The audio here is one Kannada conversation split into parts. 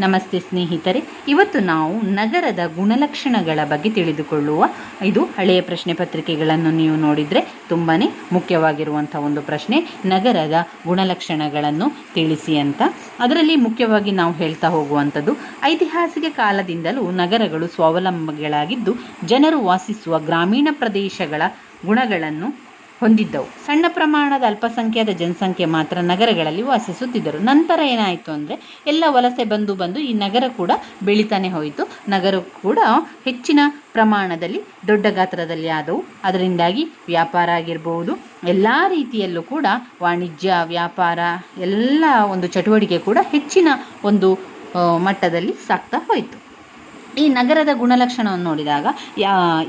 ನಮಸ್ತೆ ಸ್ನೇಹಿತರೆ, ಇವತ್ತು ನಾವು ನಗರದ ಗುಣಲಕ್ಷಣಗಳ ಬಗ್ಗೆ ತಿಳಿದುಕೊಳ್ಳುವ ಇದು ಹಳೆಯ ಪ್ರಶ್ನೆ ಪತ್ರಿಕೆಗಳನ್ನು ನೀವು ನೋಡಿದರೆ ತುಂಬಾ ಮುಖ್ಯವಾಗಿರುವಂಥ ಒಂದು ಪ್ರಶ್ನೆ, ನಗರದ ಗುಣಲಕ್ಷಣಗಳನ್ನು ತಿಳಿಸಿ ಅಂತ. ಅದರಲ್ಲಿ ಮುಖ್ಯವಾಗಿ ನಾವು ಹೇಳ್ತಾ ಹೋಗುವಂಥದ್ದು, ಐತಿಹಾಸಿಕ ಕಾಲದಿಂದಲೂ ನಗರಗಳು ಸ್ವಾವಲಂಬಿಗಳಾಗಿದ್ದು ಜನರು ವಾಸಿಸುವ ಗ್ರಾಮೀಣ ಪ್ರದೇಶಗಳ ಗುಣಗಳನ್ನು ಹೊಂದಿದ್ದವು. ಸಣ್ಣ ಪ್ರಮಾಣದ ಅಲ್ಪಸಂಖ್ಯಾತ ಜನಸಂಖ್ಯೆ ಮಾತ್ರ ನಗರಗಳಲ್ಲಿ ವಾಸಿಸುತ್ತಿದ್ದರು. ನಂತರ ಏನಾಯಿತು ಅಂದರೆ, ಎಲ್ಲ ವಲಸೆ ಬಂದು ಬಂದು ಈ ನಗರ ಕೂಡ ಬೆಳೀತಾನೆ ಹೋಯಿತು. ನಗರ ಕೂಡ ಹೆಚ್ಚಿನ ಪ್ರಮಾಣದಲ್ಲಿ, ದೊಡ್ಡ ಗಾತ್ರದಲ್ಲಿ ಆದವು. ಅದರಿಂದಾಗಿ ವ್ಯಾಪಾರ ಆಗಿರಬಹುದು ಎಲ್ಲ ರೀತಿಯಲ್ಲೂ ಕೂಡ ವಾಣಿಜ್ಯ, ವ್ಯಾಪಾರ, ಎಲ್ಲ ಒಂದು ಚಟುವಟಿಕೆ ಕೂಡ ಹೆಚ್ಚಿನ ಒಂದು ಮಟ್ಟದಲ್ಲಿ ಸಾಕ್ತಾ ಹೋಯಿತು. ಈ ನಗರದ ಗುಣಲಕ್ಷಣವನ್ನು ನೋಡಿದಾಗ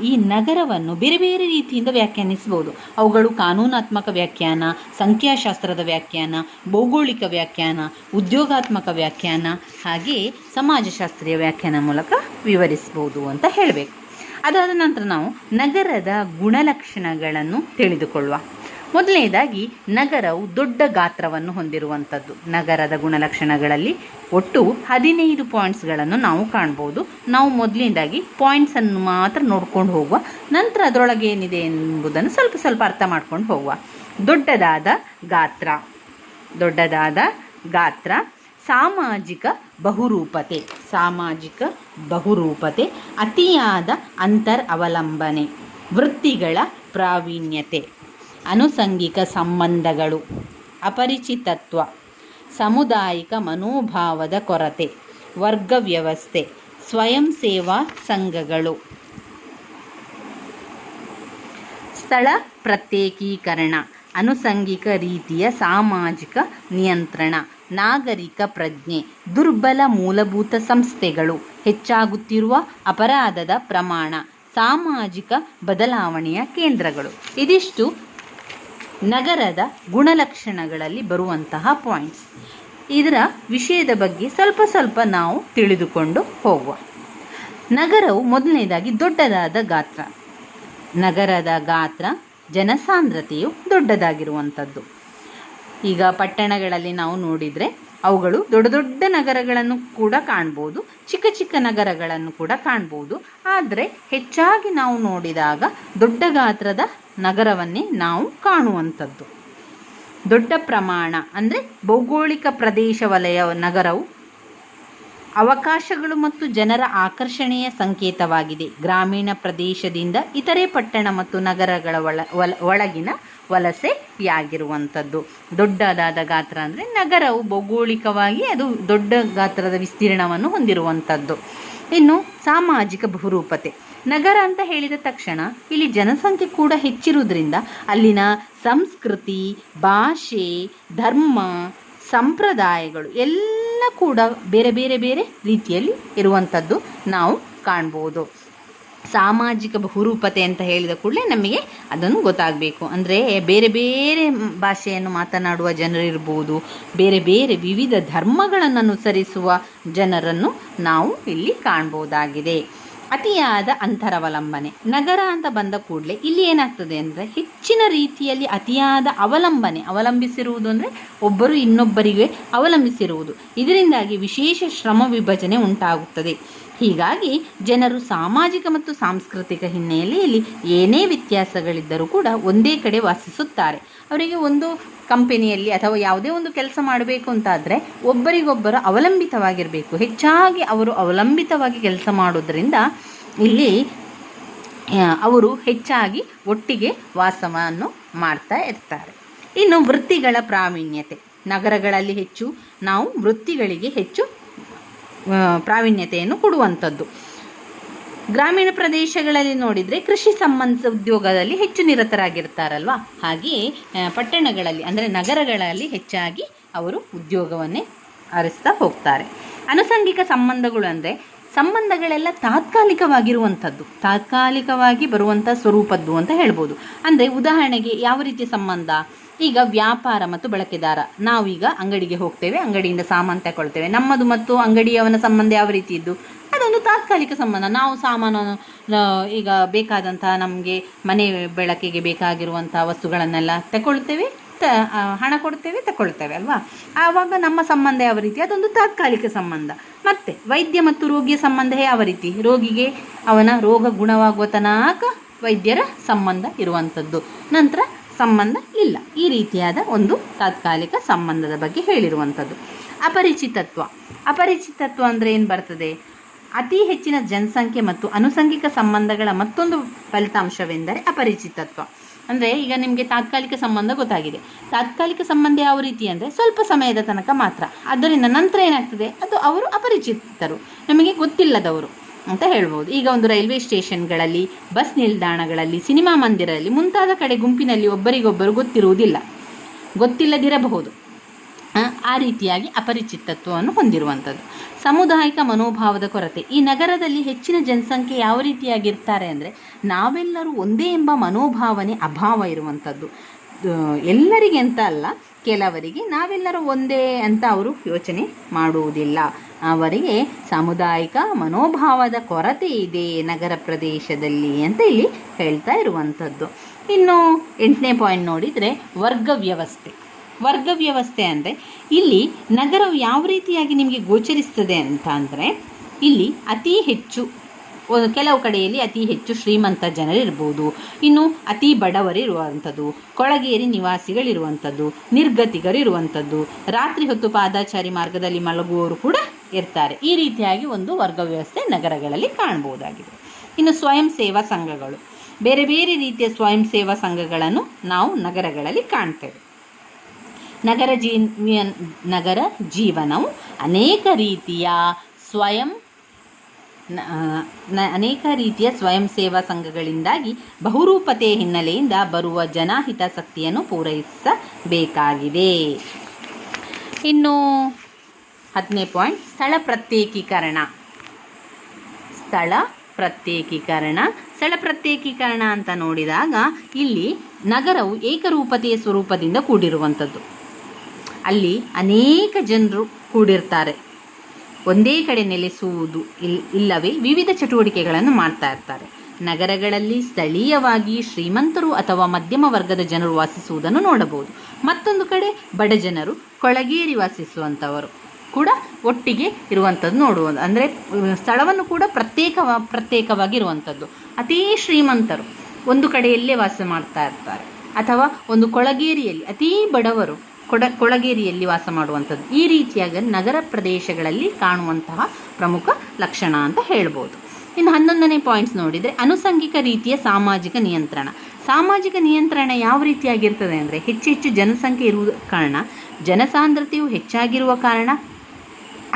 ಈ ನಗರವನ್ನು ಬೇರೆ ಬೇರೆ ರೀತಿಯಿಂದ ವ್ಯಾಖ್ಯಾನಿಸಬಹುದು. ಅವುಗಳು ಕಾನೂನಾತ್ಮಕ ವ್ಯಾಖ್ಯಾನ, ಸಂಖ್ಯಾಶಾಸ್ತ್ರದ ವ್ಯಾಖ್ಯಾನ, ಭೌಗೋಳಿಕ ವ್ಯಾಖ್ಯಾನ, ಉದ್ಯೋಗಾತ್ಮಕ ವ್ಯಾಖ್ಯಾನ ಹಾಗೆಯೇ ಸಮಾಜಶಾಸ್ತ್ರೀಯ ವ್ಯಾಖ್ಯಾನ ಮೂಲಕ ವಿವರಿಸಬಹುದು ಅಂತ ಹೇಳಬೇಕು. ಅದಾದ ನಂತರ ನಾವು ನಗರದ ಗುಣಲಕ್ಷಣಗಳನ್ನು ತಿಳಿದುಕೊಳ್ಳುವ. ಮೊದಲನೇದಾಗಿ ನಗರವು ದೊಡ್ಡ ಗಾತ್ರವನ್ನು ಹೊಂದಿರುವಂಥದ್ದು. ನಗರದ ಗುಣಲಕ್ಷಣಗಳಲ್ಲಿ ಒಟ್ಟು ಹದಿನೈದು ಪಾಯಿಂಟ್ಸ್ಗಳನ್ನು ನಾವು ಕಾಣ್ಬೋದು. ನಾವು ಮೊದಲನೇದಾಗಿ ಪಾಯಿಂಟ್ಸನ್ನು ಮಾತ್ರ ನೋಡ್ಕೊಂಡು ಹೋಗುವ. ನಂತರ ಅದರೊಳಗೆ ಏನಿದೆ ಎಂಬುದನ್ನು ಸ್ವಲ್ಪ ಸ್ವಲ್ಪ ಅರ್ಥ ಮಾಡ್ಕೊಂಡು ಹೋಗುವ. ದೊಡ್ಡದಾದ ಗಾತ್ರ. ದೊಡ್ಡದಾದ ಗಾತ್ರ. ಸಾಮಾಜಿಕ ಬಹುರೂಪತೆ. ಸಾಮಾಜಿಕ ಬಹುರೂಪತೆ. ಅತಿಯಾದ ಅಂತರ್ ಅವಲಂಬನೆ. ವೃತ್ತಿಗಳ ಪ್ರಾವೀಣ್ಯತೆ. ಅನುಸಂಗಿಕ ಸಂಬಂಧಗಳು, ಅಪರಿಚಿತತ್ವ, ಸಾಮುದಾಯಿಕ ಮನೋಭಾವದ ಕೊರತೆ, ವರ್ಗ ವ್ಯವಸ್ಥೆ, ಸ್ವಯಂ ಸೇವಾ ಸಂಘಗಳು. ಸ್ಥಳ ಪ್ರತ್ಯೇಕೀಕರಣ, ಅನುಸಂಗಿಕ ರೀತಿಯ ಸಾಮಾಜಿಕ ನಿಯಂತ್ರಣ, ನಾಗರಿಕ ಪ್ರಜ್ಞೆ, ದುರ್ಬಲ ಮೂಲಭೂತ ಸಂಸ್ಥೆಗಳು, ಹೆಚ್ಚಾಗುತ್ತಿರುವ ಅಪರಾಧದ ಪ್ರಮಾಣ, ಸಾಮಾಜಿಕ ಬದಲಾವಣೆಯ ಕೇಂದ್ರಗಳು. ಇದಿಷ್ಟು ನಗರದ ಗುಣಲಕ್ಷಣಗಳಲ್ಲಿ ಬರುವಂತಹ ಪಾಯಿಂಟ್ಸ್ ಇದರ ವಿಷಯದ ಬಗ್ಗೆ ಸ್ವಲ್ಪ ಸ್ವಲ್ಪ ನಾವು ತಿಳಿದುಕೊಂಡು ಹೋಗುವ. ನಗರವು ಮೊದಲನೇದಾಗಿ ದೊಡ್ಡದಾದ ಗಾತ್ರ. ನಗರದ ಗಾತ್ರ ಜನಸಾಂದ್ರತೆಯು ದೊಡ್ಡದಾಗಿರುವಂಥದ್ದು. ಈಗ ಪಟ್ಟಣಗಳಲ್ಲಿ ನಾವು ನೋಡಿದರೆ ಅವುಗಳು ದೊಡ್ಡ ದೊಡ್ಡ ನಗರಗಳನ್ನು ಕೂಡ ಕಾಣ್ಬೋದು, ಚಿಕ್ಕ ಚಿಕ್ಕ ನಗರಗಳನ್ನು ಕೂಡ ಕಾಣ್ಬೋದು. ಆದರೆ ಹೆಚ್ಚಾಗಿ ನಾವು ನೋಡಿದಾಗ ದೊಡ್ಡ ಗಾತ್ರದ ನಗರವನ್ನೇ ನಾವು ಕಾಣುವಂಥದ್ದು. ದೊಡ್ಡ ಪ್ರಮಾಣ ಅಂದರೆ ಭೌಗೋಳಿಕ ಪ್ರದೇಶ ವಲಯ ನಗರವು ಅವಕಾಶಗಳು ಮತ್ತು ಜನರ ಆಕರ್ಷಣೆಯ ಸಂಕೇತವಾಗಿದೆ. ಗ್ರಾಮೀಣ ಪ್ರದೇಶದಿಂದ ಇತರೆ ಪಟ್ಟಣ ಮತ್ತು ನಗರಗಳ ಒಳ ಒಳ ಒಳಗಿನ ವಲಸೆಯಾಗಿರುವಂಥದ್ದು ದೊಡ್ಡದಾದ ಗಾತ್ರ ಅಂದರೆ ನಗರವು ಭೌಗೋಳಿಕವಾಗಿ ಅದು ದೊಡ್ಡ ಗಾತ್ರದ ವಿಸ್ತೀರ್ಣವನ್ನು ಹೊಂದಿರುವಂಥದ್ದು ಇನ್ನು ಸಾಮಾಜಿಕ ಬಹುರೂಪತೆ. ನಗರ ಅಂತ ಹೇಳಿದ ತಕ್ಷಣ ಇಲ್ಲಿ ಜನಸಂಖ್ಯೆ ಕೂಡ ಹೆಚ್ಚಿರುವುದರಿಂದ ಅಲ್ಲಿನ ಸಂಸ್ಕೃತಿ, ಭಾಷೆ, ಧರ್ಮ ಸಂಪ್ರದಾಯಗಳು ಎಲ್ಲ ಕೂಡ ಬೇರೆ ಬೇರೆ ಬೇರೆ ರೀತಿಯಲ್ಲಿ ಇರುವಂಥದ್ದು ನಾವು ಕಾಣ್ಬೋದು. ಸಾಮಾಜಿಕ ಬಹುರೂಪತೆ ಅಂತ ಹೇಳಿದ ಕೂಡಲೇ ನಮಗೆ ಅದನ್ನು ಗೊತ್ತಾಗಬೇಕು. ಅಂದರೆ ಬೇರೆ ಬೇರೆ ಭಾಷೆಯನ್ನು ಮಾತನಾಡುವ ಜನರಿರ್ಬೋದು ಬೇರೆ ಬೇರೆ ವಿವಿಧ ಧರ್ಮಗಳನ್ನು ಅನುಸರಿಸುವ ಜನರನ್ನು ನಾವು ಇಲ್ಲಿ ಕಾಣ್ಬೋದಾಗಿದೆ. ಅತಿಯಾದ ಅಂತರವಲಂಬನೆ. ನಗರ ಅಂತ ಬಂದ ಕೂಡಲೇ ಇಲ್ಲಿ ಏನಾಗ್ತದೆ ಅಂದರೆ ಹೆಚ್ಚಿನ ರೀತಿಯಲ್ಲಿ ಅತಿಯಾದ ಅವಲಂಬನೆ, ಅವಲಂಬಿಸಿರುವುದು ಅಂದರೆ ಒಬ್ಬರು ಇನ್ನೊಬ್ಬರಿಗೆ ಅವಲಂಬಿಸಿರುವುದು. ಇದರಿಂದಾಗಿ ವಿಶೇಷ ಶ್ರಮ ವಿಭಜನೆ ಉಂಟಾಗುತ್ತದೆ. ಹೀಗಾಗಿ ಜನರು ಸಾಮಾಜಿಕ ಮತ್ತು ಸಾಂಸ್ಕೃತಿಕ ಹಿನ್ನೆಲೆಯಲ್ಲಿ ಏನೇ ವ್ಯತ್ಯಾಸಗಳಿದ್ದರೂ ಕೂಡ ಒಂದೇ ಕಡೆ ವಾಸಿಸುತ್ತಾರೆ. ಅವರಿಗೆ ಒಂದು ಕಂಪನಿಯಲ್ಲಿ ಅಥವಾ ಯಾವುದೇ ಒಂದು ಕೆಲಸ ಮಾಡಬೇಕು ಅಂತಾದರೆ ಒಬ್ಬರಿಗೊಬ್ಬರು ಅವಲಂಬಿತವಾಗಿರಬೇಕು. ಹೆಚ್ಚಾಗಿ ಅವರು ಅವಲಂಬಿತವಾಗಿ ಕೆಲಸ ಮಾಡೋದ್ರಿಂದ ಇಲ್ಲಿ ಅವರು ಹೆಚ್ಚಾಗಿ ಒಟ್ಟಿಗೆ ವಾಸವನ್ನು ಮಾಡ್ತಾ ಇರ್ತಾರೆ. ಇನ್ನು ವೃತ್ತಿಗಳ ಪ್ರಾವೀಣ್ಯತೆ. ನಗರಗಳಲ್ಲಿ ಹೆಚ್ಚು, ನಾವು ವೃತ್ತಿಗಳಿಗೆ ಹೆಚ್ಚು ಪ್ರಾವೀಣ್ಯತೆಯನ್ನು ಕೊಡುವಂಥದ್ದು. ಗ್ರಾಮೀಣ ಪ್ರದೇಶಗಳಲ್ಲಿ ನೋಡಿದರೆ ಕೃಷಿ ಸಂಬಂಧ ಉದ್ಯೋಗದಲ್ಲಿ ಹೆಚ್ಚು ನಿರತರಾಗಿರ್ತಾರಲ್ವ? ಹಾಗೆಯೇ ಪಟ್ಟಣಗಳಲ್ಲಿ, ಅಂದರೆ ನಗರಗಳಲ್ಲಿ ಹೆಚ್ಚಾಗಿ ಅವರು ಉದ್ಯೋಗವನ್ನೇ ಅರಿಸ್ತಾ ಹೋಗ್ತಾರೆ. ಅನುಸಂಗಿಕ ಸಂಬಂಧಗಳು ಅಂದರೆ ಸಂಬಂಧಗಳೆಲ್ಲ ತಾತ್ಕಾಲಿಕವಾಗಿರುವಂಥದ್ದು, ತಾತ್ಕಾಲಿಕವಾಗಿ ಬರುವಂಥ ಸ್ವರೂಪದ್ದು ಅಂತ ಹೇಳ್ಬೋದು. ಅಂದರೆ ಉದಾಹರಣೆಗೆ ಯಾವ ರೀತಿಯ ಸಂಬಂಧ? ಈಗ ವ್ಯಾಪಾರ ಮತ್ತು ಬಳಕೆದಾರ. ನಾವೀಗ ಅಂಗಡಿಗೆ ಹೋಗ್ತೇವೆ, ಅಂಗಡಿಯಿಂದ ಸಾಮಾನು ತಗೊಳ್ತೇವೆ. ನಮ್ಮದು ಮತ್ತು ಅಂಗಡಿಯವನ ಸಂಬಂಧ ಯಾವ ರೀತಿ ಇದ್ದು? ಅದೊಂದು ತಾತ್ಕಾಲಿಕ ಸಂಬಂಧ. ನಾವು ಸಾಮಾನು ಈಗ ಬೇಕಾದಂತಹ ನಮಗೆ ಮನೆ ಬೆಳಕಿಗೆ ಬೇಕಾಗಿರುವಂಥ ವಸ್ತುಗಳನ್ನೆಲ್ಲ ತಗೊಳ್ತೇವೆ, ತ ಹಣ ಕೊಡ್ತೇವೆ, ತಗೊಳ್ತೇವೆ, ಅಲ್ವಾ? ಆವಾಗ ನಮ್ಮ ಸಂಬಂಧ ಯಾವ ರೀತಿ? ಅದೊಂದು ತಾತ್ಕಾಲಿಕ ಸಂಬಂಧ. ಮತ್ತೆ ವೈದ್ಯ ಮತ್ತು ರೋಗಿಯ ಸಂಬಂಧ ಯಾವ ರೀತಿ? ರೋಗಿಗೆ ಅವನ ರೋಗ ಗುಣವಾಗುವ ತನಕ ವೈದ್ಯರ ಸಂಬಂಧ ಇರುವಂಥದ್ದು ನಂತರ ಸಂಬಂಧ ಇಲ್ಲ. ಈ ರೀತಿಯಾದ ಒಂದು ತಾತ್ಕಾಲಿಕ ಸಂಬಂಧದ ಬಗ್ಗೆ ಹೇಳಿರುವಂಥದ್ದು ಅಪರಿಚಿತತ್ವ. ಅಪರಿಚಿತತ್ವ ಅಂದರೆ ಏನು ಬರ್ತದೆ? ಅತಿ ಹೆಚ್ಚಿನ ಜನಸಂಖ್ಯೆ ಮತ್ತು ಅನುಸಂಗಿಕ ಸಂಬಂಧಗಳ ಮತ್ತೊಂದು ಫಲಿತಾಂಶವೆಂದರೆ ಅಪರಿಚಿತತ್ವ. ಅಂದರೆ ಈಗ ನಿಮಗೆ ತಾತ್ಕಾಲಿಕ ಸಂಬಂಧ ಗೊತ್ತಾಗಿದೆ. ತಾತ್ಕಾಲಿಕ ಸಂಬಂಧ ಯಾವ ರೀತಿ ಅಂದರೆ ಸ್ವಲ್ಪ ಸಮಯದ ತನಕ ಮಾತ್ರ. ಅದರಿಂದ ನಂತರ ಏನಾಗ್ತದೆ? ಅದು ಅವರು ಅಪರಿಚಿತರು. ನಮಗೆ ಗೊತ್ತಿಲ್ಲದವರು ಅಂತ ಹೇಳ್ಬೋದು. ಈಗ ಒಂದು ರೈಲ್ವೆ ಸ್ಟೇಷನ್ಗಳಲ್ಲಿ, ಬಸ್ ನಿಲ್ದಾಣಗಳಲ್ಲಿ, ಸಿನಿಮಾ ಮಂದಿರದಲ್ಲಿ ಮುಂತಾದ ಕಡೆ ಗುಂಪಿನಲ್ಲಿ ಒಬ್ಬರಿಗೊಬ್ಬರು ಗೊತ್ತಿರುವುದಿಲ್ಲ. ಗೊತ್ತಿಲ್ಲದಿರಬಹುದು. ಆ, ರೀತಿಯಾಗಿ ಅಪರಿಚಿತತ್ವವನ್ನು ಹೊಂದಿರುವಂಥದ್ದು. ಸಾಮುದಾಯಿಕ ಮನೋಭಾವದ ಕೊರತೆ. ಈ ನಗರದಲ್ಲಿ ಹೆಚ್ಚಿನ ಜನಸಂಖ್ಯೆ ಯಾವ ರೀತಿಯಾಗಿರ್ತಾರೆ ಅಂದರೆ ನಾವೆಲ್ಲರೂ ಒಂದೇ ಎಂಬ ಮನೋಭಾವನೆ ಅಭಾವ ಇರುವಂಥದ್ದು. ಎಲ್ಲರಿಗೆ ಅಂತ ಅಲ್ಲ ಕೆಲವರಿಗೆ. ನಾವೆಲ್ಲರೂ ಒಂದೇ ಅಂತ ಅವರು ಯೋಚನೆ ಮಾಡುವುದಿಲ್ಲ. ಅವರಿಗೆ ಸಾಮುದಾಯಿಕ ಮನೋಭಾವದ ಕೊರತೆ ಇದೆ ನಗರ ಪ್ರದೇಶದಲ್ಲಿ ಅಂತ ಇಲ್ಲಿ ಹೇಳ್ತಾ ಇರುವಂಥದ್ದು. ಇನ್ನು ಎಂಟನೇ ಪಾಯಿಂಟ್ ನೋಡಿದರೆ ವರ್ಗ ವ್ಯವಸ್ಥೆ. ವರ್ಗ ವ್ಯವಸ್ಥೆ ಅಂದರೆ ಇಲ್ಲಿ ನಗರವು ಯಾವ ರೀತಿಯಾಗಿ ನಿಮಗೆ ಗೋಚರಿಸ್ತದೆ ಅಂತ ಅಂದರೆ ಇಲ್ಲಿ ಅತಿ ಹೆಚ್ಚು ಕೆಲವು ಕಡೆಯಲ್ಲಿ ಅತಿ ಹೆಚ್ಚು ಶ್ರೀಮಂತ ಜನರಿರ್ಬೋದು ಇನ್ನು ಅತಿ ಬಡವರಿರುವಂಥದ್ದು ಕೊಳಗೇರಿ ನಿವಾಸಿಗಳಿರುವಂಥದ್ದು ನಿರ್ಗತಿಗರಿರುವಂಥದ್ದು ರಾತ್ರಿ ಹೊತ್ತು ಪಾದಾಚಾರಿ ಮಾರ್ಗದಲ್ಲಿ ಮಲಗುವವರು ಕೂಡ ಇರ್ತಾರೆ. ಈ ರೀತಿಯಾಗಿ ಒಂದು ವರ್ಗ ವ್ಯವಸ್ಥೆ ನಗರಗಳಲ್ಲಿ ಕಾಣಬಹುದಾಗಿದೆ. ಇನ್ನು ಸ್ವಯಂ ಸೇವಾ ಸಂಘಗಳು, ಬೇರೆ ಬೇರೆ ರೀತಿಯ ಸ್ವಯಂ ಸೇವಾ ಸಂಘಗಳನ್ನು ನಾವು ನಗರಗಳಲ್ಲಿ ಕಾಣ್ತೇವೆ. ನಗರ ಜೀ ನಗರ ಜೀವನವು ಅನೇಕ ರೀತಿಯ ಸ್ವಯಂ ಅನೇಕ ರೀತಿಯ ಸ್ವಯಂ ಸೇವಾ ಸಂಘಗಳಿಂದಾಗಿ ಬಹುರೂಪತೆಯ ಹಿನ್ನೆಲೆಯಿಂದ ಬರುವ ಜನಹಿತಾಸಕ್ತಿಯನ್ನು ಪೂರೈಸಬೇಕಾಗಿದೆ. ಇನ್ನು ಹತ್ತನೇ ಪಾಯಿಂಟ್ ಸ್ಥಳ ಪ್ರತ್ಯೇಕೀಕರಣ. ಸ್ಥಳ ಪ್ರತ್ಯೇಕೀಕರಣ. ಸ್ಥಳ ಪ್ರತ್ಯೇಕೀಕರಣ ಅಂತ ನೋಡಿದಾಗ ಇಲ್ಲಿ ನಗರವು ಏಕರೂಪತೆಯ ಸ್ವರೂಪದಿಂದ ಕೂಡಿರುವಂಥದ್ದು. ಅಲ್ಲಿ ಅನೇಕ ಜನರು ಕೂಡಿರ್ತಾರೆ. ಒಂದೇ ಕಡೆ ನೆಲೆಸುವುದು ಇಲ್, ಇಲ್ಲವೇ ವಿವಿಧ ಚಟುವಟಿಕೆಗಳನ್ನು ಮಾಡ್ತಾ ಇರ್ತಾರೆ. ನಗರಗಳಲ್ಲಿ ಸ್ಥಳೀಯವಾಗಿ ಶ್ರೀಮಂತರು ಅಥವಾ ಮಧ್ಯಮ ವರ್ಗದ ಜನರು ವಾಸಿಸುವುದನ್ನು ನೋಡಬಹುದು. ಮತ್ತೊಂದು ಕಡೆ ಬಡ ಜನರು ಕೊಳಗೇರಿ ವಾಸಿಸುವಂಥವರು ಕೂಡ ಒಟ್ಟಿಗೆ ಇರುವಂಥದ್ದು ನೋಡುವುದು. ಅಂದರೆ ಸ್ಥಳವನ್ನು ಕೂಡ ಪ್ರತ್ಯೇಕ ಪ್ರತ್ಯೇಕವಾಗಿರುವಂಥದ್ದು ಅತೀ ಶ್ರೀಮಂತರು ಒಂದು ಕಡೆಯಲ್ಲೇ ವಾಸ ಮಾಡ್ತಾ ಇರ್ತಾರೆ. ಅಥವಾ ಒಂದು ಕೊಳಗೇರಿಯಲ್ಲಿ ಅತೀ ಬಡವರು ಕೊಡ ಕೊಳಗೇರಿಯಲ್ಲಿ ವಾಸ ಮಾಡುವಂಥದ್ದು. ಈ ರೀತಿಯಾಗಿ ನಗರ ಪ್ರದೇಶಗಳಲ್ಲಿ ಕಾಣುವಂತಹ ಪ್ರಮುಖ ಲಕ್ಷಣ ಅಂತ ಹೇಳ್ಬೋದು. ಇನ್ನು ಹನ್ನೊಂದನೇ ಪಾಯಿಂಟ್ಸ್ ನೋಡಿದರೆ ಅನುಸಂಗಿಕ ರೀತಿಯ ಸಾಮಾಜಿಕ ನಿಯಂತ್ರಣ. ಸಾಮಾಜಿಕ ನಿಯಂತ್ರಣ ಯಾವ ರೀತಿಯಾಗಿರ್ತದೆ ಅಂದರೆ ಹೆಚ್ಚು ಹೆಚ್ಚು ಜನಸಂಖ್ಯೆ ಇರುವುದ ಕಾರಣ, ಜನಸಾಂದ್ರತೆಯು ಹೆಚ್ಚಾಗಿರುವ ಕಾರಣ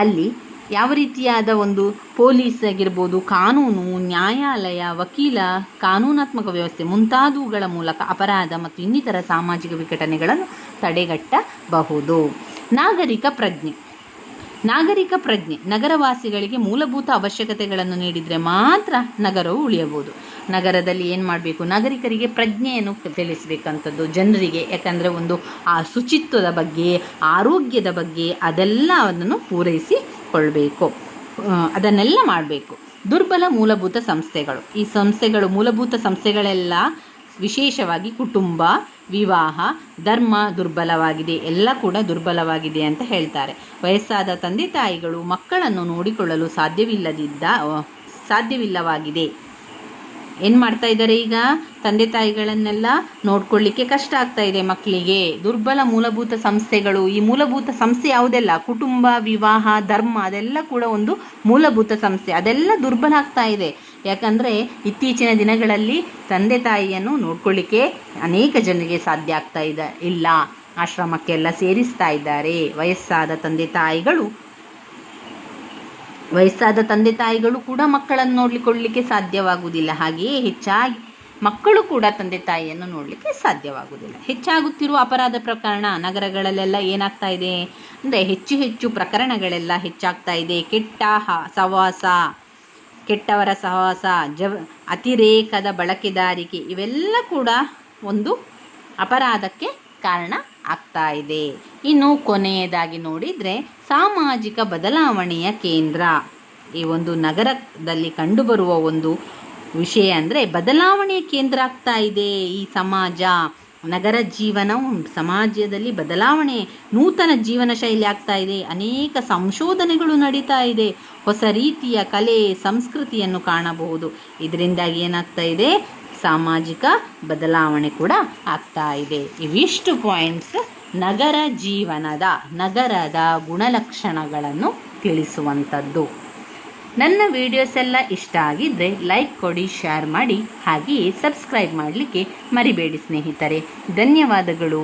ಅಲ್ಲಿ ಯಾವ ರೀತಿಯಾದ ಒಂದು ಪೊಲೀಸ್ ಆಗಿರ್ಬೋದು, ಕಾನೂನು, ನ್ಯಾಯಾಲಯ, ವಕೀಲ, ಕಾನೂನಾತ್ಮಕ ವ್ಯವಸ್ಥೆ ಮುಂತಾದವುಗಳ ಮೂಲಕ ಅಪರಾಧ ಮತ್ತು ಇನ್ನಿತರ ಸಾಮಾಜಿಕ ವಿಘಟನೆಗಳನ್ನು ತಡೆಗಟ್ಟಬಹುದು. ನಾಗರಿಕ ಪ್ರಜ್ಞೆ. ನಾಗರಿಕ ಪ್ರಜ್ಞೆ. ನಗರವಾಸಿಗಳಿಗೆ ಮೂಲಭೂತ ಅವಶ್ಯಕತೆಗಳನ್ನು ನೀಡಿದರೆ ಮಾತ್ರ ನಗರವು ಉಳಿಯಬಹುದು. ನಗರದಲ್ಲಿ ಏನು ಮಾಡಬೇಕು? ನಾಗರಿಕರಿಗೆ ಪ್ರಜ್ಞೆಯನ್ನು ತಿಳಿಸಬೇಕಂಥದ್ದು ಜನರಿಗೆ. ಯಾಕಂದರೆ ಒಂದು ಆ ಶುಚಿತ್ವದ ಬಗ್ಗೆ, ಆರೋಗ್ಯದ ಬಗ್ಗೆ ಅದೆಲ್ಲವನ್ನು ಪೂರೈಸಿಕೊಳ್ಬೇಕು ಆ, ಅದನ್ನೆಲ್ಲ ಮಾಡಬೇಕು. ದುರ್ಬಲ ಮೂಲಭೂತ ಸಂಸ್ಥೆಗಳು. ಈ ಸಂಸ್ಥೆಗಳು ಮೂಲಭೂತ ಸಂಸ್ಥೆಗಳೆಲ್ಲ ವಿಶೇಷವಾಗಿ ಕುಟುಂಬ ವಿವಾಹ ಧರ್ಮ ದುರ್ಬಲವಾಗಿದೆ. ಎಲ್ಲ ಕೂಡ ದುರ್ಬಲವಾಗಿದೆ ಅಂತ ಹೇಳ್ತಾರೆ. ವಯಸ್ಸಾದ ತಂದೆ ತಾಯಿಗಳು ಮಕ್ಕಳನ್ನು ನೋಡಿಕೊಳ್ಳಲು ಸಾಧ್ಯವಿಲ್ಲದಿದ್ದ ಸಾಧ್ಯವಿಲ್ಲವಾಗಿದೆ. ಏನು ಮಾಡ್ತಾ ಇದ್ದಾರೆ ಈಗ? ತಂದೆ ತಾಯಿಗಳನ್ನೆಲ್ಲ ನೋಡ್ಕೊಳ್ಳಿಕ್ಕೆ ಕಷ್ಟ ಆಗ್ತಾ ಇದೆ ಮಕ್ಕಳಿಗೆ. ದುರ್ಬಲ ಮೂಲಭೂತ ಸಂಸ್ಥೆಗಳು. ಈ ಮೂಲಭೂತ ಸಂಸ್ಥೆ ಯಾವುದೆಲ್ಲ? ಕುಟುಂಬ, ವಿವಾಹ, ಧರ್ಮ, ಅದೆಲ್ಲ ಕೂಡ ಒಂದು ಮೂಲಭೂತ ಸಂಸ್ಥೆ. ಅದೆಲ್ಲ ದುರ್ಬಲ ಆಗ್ತಾ ಇದೆ. ಯಾಕಂದರೆ ಇತ್ತೀಚಿನ ದಿನಗಳಲ್ಲಿ ತಂದೆ ತಾಯಿಯನ್ನು ನೋಡ್ಕೊಳ್ಳಿಕ್ಕೆ ಅನೇಕ ಜನರಿಗೆ ಸಾಧ್ಯ ಆಗ್ತಾ ಇದೆ. ಇಲ್ಲ, ಆಶ್ರಮಕ್ಕೆಲ್ಲ ಸೇರಿಸ್ತಾ ಇದ್ದಾರೆ. ವಯಸ್ಸಾದ ತಂದೆ ತಾಯಿಗಳು ವಯಸ್ಸಾದ ತಂದೆ ತಾಯಿಗಳು ಕೂಡ ಮಕ್ಕಳನ್ನು ನೋಡ್ಲಿಕೊಳ್ಳಿಕ್ಕೆ ಸಾಧ್ಯವಾಗುವುದಿಲ್ಲ. ಹಾಗೆಯೇ ಹೆಚ್ಚಾಗಿ ಮಕ್ಕಳು ಕೂಡ ತಂದೆ ತಾಯಿಯನ್ನು ನೋಡಲಿಕ್ಕೆ ಸಾಧ್ಯವಾಗುವುದಿಲ್ಲ. ಹೆಚ್ಚಾಗುತ್ತಿರುವ ಅಪರಾಧ ಪ್ರಕರಣ ನಗರಗಳಲ್ಲೆಲ್ಲ ಏನಾಗ್ತಾ ಇದೆ ಅಂದರೆ ಹೆಚ್ಚು ಹೆಚ್ಚು ಪ್ರಕರಣಗಳೆಲ್ಲ ಹೆಚ್ಚಾಗ್ತಾ ಇದೆ. ಕೆಟ್ಟ ಸಹವಾಸ, ಕೆಟ್ಟವರ ಸಹವಾಸ, ಜವ, ಅತಿರೇಕದ ಬಳಕೆದಾರಿಕೆ ಇವೆಲ್ಲ ಕೂಡ ಒಂದು ಅಪರಾಧಕ್ಕೆ ಕಾರಣ ಆಗ್ತಾ ಇದೆ. ಇನ್ನು ಕೊನೆಯದಾಗಿ ನೋಡಿದರೆ ಸಾಮಾಜಿಕ ಬದಲಾವಣೆಯ ಕೇಂದ್ರ. ಈ ಒಂದು ನಗರದಲ್ಲಿ ಕಂಡುಬರುವ ಒಂದು ವಿಷಯ ಅಂದರೆ ಬದಲಾವಣೆಯ ಕೇಂದ್ರ ಆಗ್ತಾ ಇದೆ ಈ ಸಮಾಜ. ನಗರ ಜೀವನವು ಸಮಾಜದಲ್ಲಿ ಬದಲಾವಣೆ, ನೂತನ ಜೀವನ ಶೈಲಿ ಆಗ್ತಾ ಇದೆ. ಅನೇಕ ಸಂಶೋಧನೆಗಳು ನಡೀತಾ ಇದೆ. ಹೊಸ ರೀತಿಯ ಕಲೆ, ಸಂಸ್ಕೃತಿಯನ್ನು ಕಾಣಬಹುದು. ಇದರಿಂದಾಗಿ ಏನಾಗ್ತಾ ಇದೆ? ಸಾಮಾಜಿಕ ಬದಲಾವಣೆ ಕೂಡ ಆಗ್ತಾ ಇದೆ. ಇವಿಷ್ಟು ಪಾಯಿಂಟ್ಸ್ ನಗರ ಜೀವನದ, ನಗರದ ಗುಣಲಕ್ಷಣಗಳನ್ನು ತಿಳಿಸುವಂಥದ್ದು. ನನ್ನ ವಿಡಿಯೋಸ್ ಎಲ್ಲ ಇಷ್ಟ ಆಗಿದ್ದರೆ ಲೈಕ್ ಕೊಡಿ ಶೇರ್ ಮಾಡಿ, ಹಾಗೆಯೇ ಸಬ್ಸ್ಕ್ರೈಬ್ ಮಾಡಲಿಕ್ಕೆ ಮರಿಬೇಡಿ ಸ್ನೇಹಿತರೆ. ಧನ್ಯವಾದಗಳು.